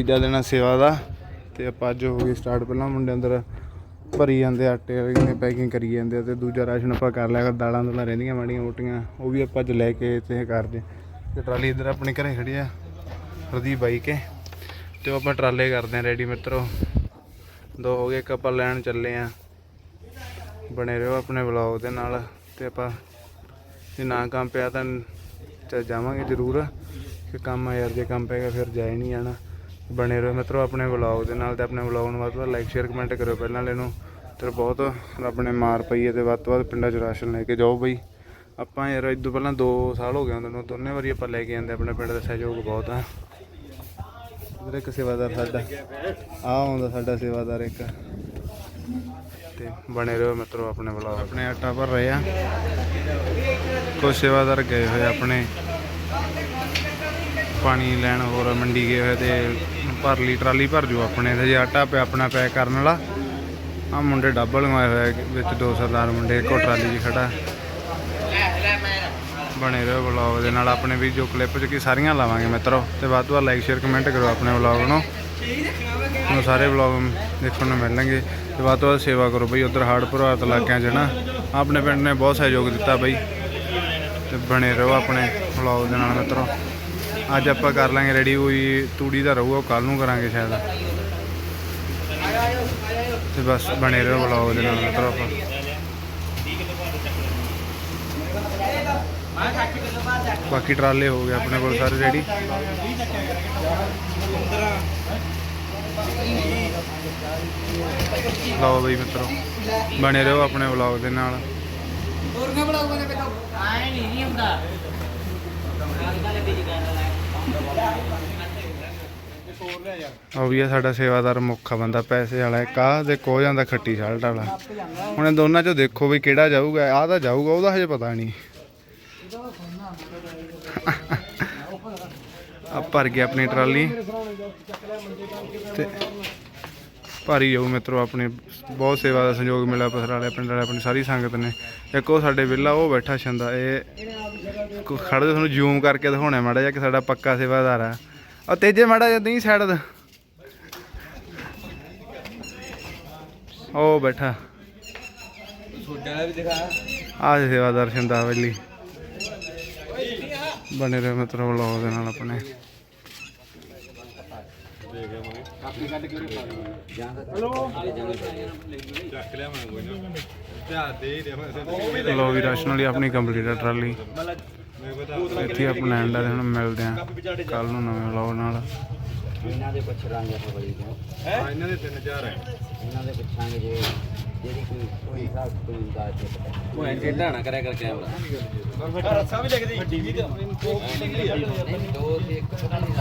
ਤੀਜਾ ਦਿਨ ਆ ਸੇਵਾ ਦਾ ਤੇ ਆਪਾਂ ਅੱਜ ਹੋ ਗਈ ਸਟਾਰਟ ਪਹਿਲਾਂ ਮੁੰਡੇ ਅੰਦਰ ਭਰੀ ਜਾਂਦੇ ਆਟੇ ਵਾਲੀ ਪੈਕਿੰਗ ਕਰੀ ਜਾਂਦੇ ਆ ਤੇ ਦੂਜਾ ਰਾਸ਼ਨ ਆਪਾਂ ਕਰ ਲਿਆ ਕਰ ਦਾਲਾਂ ਦੁਲਾਂ ਰਹਿੰਦੀਆਂ ਮਾੜੀਆਂ ਮੋਟੀਆਂ, ਉਹ ਵੀ ਆਪਾਂ ਅੱਜ ਲੈ ਕੇ ਤੇ ਕਰਦੇ ਤੇ ਟਰਾਲੀ ਇੱਧਰ ਆਪਣੇ ਘਰੇ ਖੜੀ ਆ, ਹਰਦੀਪ ਬਾਈ ਕੇ। ਤੇ ਉਹ ਆਪਾਂ ਟਰਾਲੇ ਕਰਦੇ ਆ ਰੈਡੀ ਮਿੱਤਰੋ। ਦੋ ਹੋ ਗਏ, ਇੱਕ ਆਪਾਂ ਲੈਣ ਚੱਲੇ ਆ। ਬਣੇ ਰਹੋ ਆਪਣੇ ਵਲੌਗ ਦੇ ਨਾਲ ਤੇ ਆਪਾਂ ਜੇ ਨਾ ਕੰਮ ਪਿਆ ਤਾਂ ਜਾਵਾਂਗੇ ਜ਼ਰੂਰ। ਕਿ ਕੰਮ ਆ ਯਾਰ, ਜੇ ਕੰਮ ਪਏਗਾ ਫਿਰ ਜਾਏ ਨਹੀਂ ਜਾਣਾ। ਬਣੇ ਰਹੋ ਮਿੱਤਰੋ ਆਪਣੇ ਵਲੌਗ ਦੇ ਨਾਲ ਤੇ ਆਪਣੇ ਵਲੌਗ ਨੂੰ ਵੱਧ ਤੋਂ ਵੱਧ ਲਾਈਕ ਸ਼ੇਅਰ ਕਮੈਂਟ ਕਰਿਓ। ਪਹਿਲਾਂ ਵਾਲੇ ਨੂੰ ਤੇ ਬਹੁਤ ਰੱਬ ਨੇ ਮਾਰ ਪਈ ਹੈ ਤੇ ਵੱਧ ਤੋਂ ਵੱਧ ਪਿੰਡਾਂ 'ਚ ਰਾਸ਼ਨ ਲੈ ਕੇ ਜਾਓ ਬਈ। ਆਪਾਂ ਯਾਰ ਇਦੋਂ ਪਹਿਲਾਂ 2 ਸਾਲ ਹੋ ਗਏ ਉਹਨਾਂ ਨੂੰ, ਦੋਨੇ ਵਾਰੀ ਆਪਾਂ ਲੈ ਕੇ ਜਾਂਦੇ ਆਪਣੇ ਪਿੰਡ ਦਾ ਸਹਿਯੋਗ ਬਹੁਤ ਆ। ਇਧਰ ਇੱਕ ਸੇਵਾਦਾਰ ਸਾਡਾ, ਆ ਆਉਂਦਾ ਸਾਡਾ ਸੇਵਾਦਾਰ ਇੱਕ। ਤੇ ਬਣੇ ਰਹੋ ਮਿੱਤਰੋ ਆਪਣੇ ਵਲੌਗ। ਆਪਣੇ ਆਟਾ ਭਰ ਰਹੇ ਆ। ਕੁਝ ਸੇਵਾਦਾਰ ਗਏ ਹੋਏ ਆਪਣੇ। ਪਾਣੀ ਲੈਣ ਹੋਰ ਮੰਡੀ ਗਏ ਹੋਏ ਤੇ ਭਰ ਲਈ, ਟਰਾਲੀ ਭਰ ਜੂ ਆਪਣੇ ਤੇ, ਜੇ ਆਟਾ ਪਿਆ ਆਪਣਾ ਪੈਕ ਕਰਨ ਵਾਲਾ। ਆ ਮੁੰਡੇ ਡੱਬਲ ਲਗਾਏ ਹੋਏ ਵਿੱਚ ਦੋ ਸਰਦਾਰ ਮੁੰਡੇ, ਇੱਕੋ ਟਰਾਲੀ 'ਚ ਖੜਾ। ਬਣੇ ਰਹੋ ਵਲੌਗ ਦੇ ਨਾਲ, ਆਪਣੇ ਵੀ ਜੋ ਕਲਿੱਪ ਚ ਕੀ ਸਾਰੀਆਂ ਲਾਵਾਂਗੇ ਮਿੱਤਰੋ। ਤੇ ਵੱਧ ਤੋਂ ਵੱਧ ਲਾਈਕ ਸ਼ੇਅਰ ਕਮੈਂਟ ਕਰੋ ਆਪਣੇ ਵਲੌਗ ਨੂੰ। ਤੁਹਾਨੂੰ ਸਾਰੇ ਵਲੌਗ ਦੇਖਣ ਨੂੰ ਮਿਲਣਗੇ। ਤੇ ਵੱਧ ਤੋਂ ਵੱਧ ਸੇਵਾ ਕਰੋ ਬਈ, ਉਧਰ ਹਾਰਡ ਪ੍ਰਭਾਵਿਤ ਇਲਾਕਿਆਂ 'ਚ ਨਾ। ਆਪਣੇ ਪਿੰਡ ਨੇ ਬਹੁਤ ਸਹਿਯੋਗ ਦਿੱਤਾ ਬਈ। ਤੇ ਬਣੇ ਰਹੋ ਆਪਣੇ ਵਲੌਗ ਦੇ ਨਾਲ ਮਿੱਤਰੋ। ਅੱਜ ਆਪਾਂ ਕਰ ਲਾਂਗੇ ਰੈਡੀ ਹੋਈ ਤੂੜੀ ਦਾ ਰਹੂਗਾ ਕੱਲ ਨੂੰ ਕਰਾਂਗੇ ਸ਼ਾਇਦ। ਤੇ ਬਸ ਬਣੇ ਰਹੋ ਵਲੌਗ ਦੇ ਨਾਲ ਮਿੱਤਰੋ ਆਪਾਂ। ਬਾਕੀ ਟਰਾਲੇ ਹੋ ਗਏ ਆਪਣੇ ਕੋਲ ਸਾਰੇ ਰੈਡੀ ਲਓ ਬਈ ਮਿੱਤਰੋ ਬਣੇ ਰਹੋ ਆਪਣੇ ਵਲੌਗ ਦੇ ਨਾਲ। ਆਏ ਨਹੀਂ ਨਹੀਂ ਹੁੰਦਾ। ਉਹ ਵੀ ਆ ਸਾਡਾ ਸੇਵਾਦਾਰ ਮੁੱਖਾ ਬੰਦਾ, ਪੈਸੇ ਵਾਲਾ ਇੱਕ ਦੇ ਕੋ ਜਾਂਦਾ ਖੱਟੀ ਸ਼ਾਲਟ ਵਾਲਾ। ਹੁਣ ਇਹ ਦੋਨਾਂ ਚੋਂ ਦੇਖੋ ਵੀ ਕਿਹੜਾ ਜਾਊਗਾ, ਆਹ ਤਾਂ ਜਾਊਗਾ, ਉਹਦਾ ਹਜੇ ਪਤਾ ਨਹੀਂ। ਆ ਭਰ ਗਿਆ ਆਪਣੀ ਟਰਾਲੀ। ਤੇ ਭਾਰੀ ਜਾਊ ਮਿੱਤਰੋ ਆਪਣੇ ਬਹੁਤ ਸੇਵਾ ਦਾ ਸੰਯੋਗ ਮਿਲਿਆ ਪਸਰ ਵਾਲੇ ਪਿੰਡ ਵਾਲੇ ਆਪਣੀ ਸਾਰੀ ਸੰਗਤ ਨੇ। ਇੱਕ ਉਹ ਸਾਡੇ ਵਿਹਲਾ ਉਹ ਬੈਠਾ ਛੰਦਾ ਇਹ ਦੇ ਤੁਹਾਨੂੰ ਜ਼ੂਮ ਕਰਕੇ ਦਿਖਾਉਣਾ ਮਾੜਾ ਜਿਹਾ ਕਿ ਸਾਡਾ ਪੱਕਾ ਸੇਵਾਦਾਰ ਆ ਉਹ ਤੇਜੇ ਮਾੜਾ ਜਿਹਾ ਨਹੀਂ ਸਾਈਡ ਦਾ ਉਹ ਬੈਠਾ। ਛੋਟਾ ਵੀ ਦਿਖਾ। ਆ ਸੇਵਾਦਾਰ ਛੰਦਾ ਵੇਲੀ। ਬਣੇ ਰਹੇ ਮਿੱਤਰੋ ਵਲੌਗ ਦੇ ਨਾਲ ਆਪਣੇ। ਰੱਖ ਲਿਆ ਮੈਂ ਕੋਈ ਨਾ। ਧਿਆਨ ਦੇ ਹੀ ਦੇ ਮੈਂ। ਲੋ ਵੀ ਰਾਸ਼ਨ ਵਾਲੀ ਆਪਣੀ ਕੰਪਲੀਟ ਆ ਟਰਾਲੀ। ਇੱਥੇ ਆਪਣਾ ਐਂਡ ਆ ਤੇ ਹੁਣ ਮਿਲਦੇ ਆ। ਕੱਲ ਨੂੰ ਨਵੇਂ ਵਲੌਗ ਨਾਲ। ਇਹਨਾਂ ਦੇ ਪੁੱਛਾਂਗੇ ਆਪਾਂ ਬੜੀ ਤੋਂ ਹਾਂ, ਇਹਨਾਂ ਦੇ ਤਿੰਨ ਚਾਰ ਹੈ ਇਹਨਾਂ ਦੇ ਪੁੱਛਾਂਗੇ ਜੇ ਜਿਹੜੀ ਕੋਈ ਕੋਈ ਹਿਸਾਬ ਕੋਈ ਹੁੰਦਾ ਤੇ ਪਤਾ ਉਹ ਐਂ ਟੇਢਾ ਨਾ ਕਰਿਆ ਕਰ ਕੈਮਰਾ। ਰੱਸਾ ਵੀ ਲੱਗਦੀ ਵੱਡੀ ਵੀ ਨਹੀਂ ਦੋ ਤੇ ਇੱਕ ਪਤਾ ਨਹੀਂ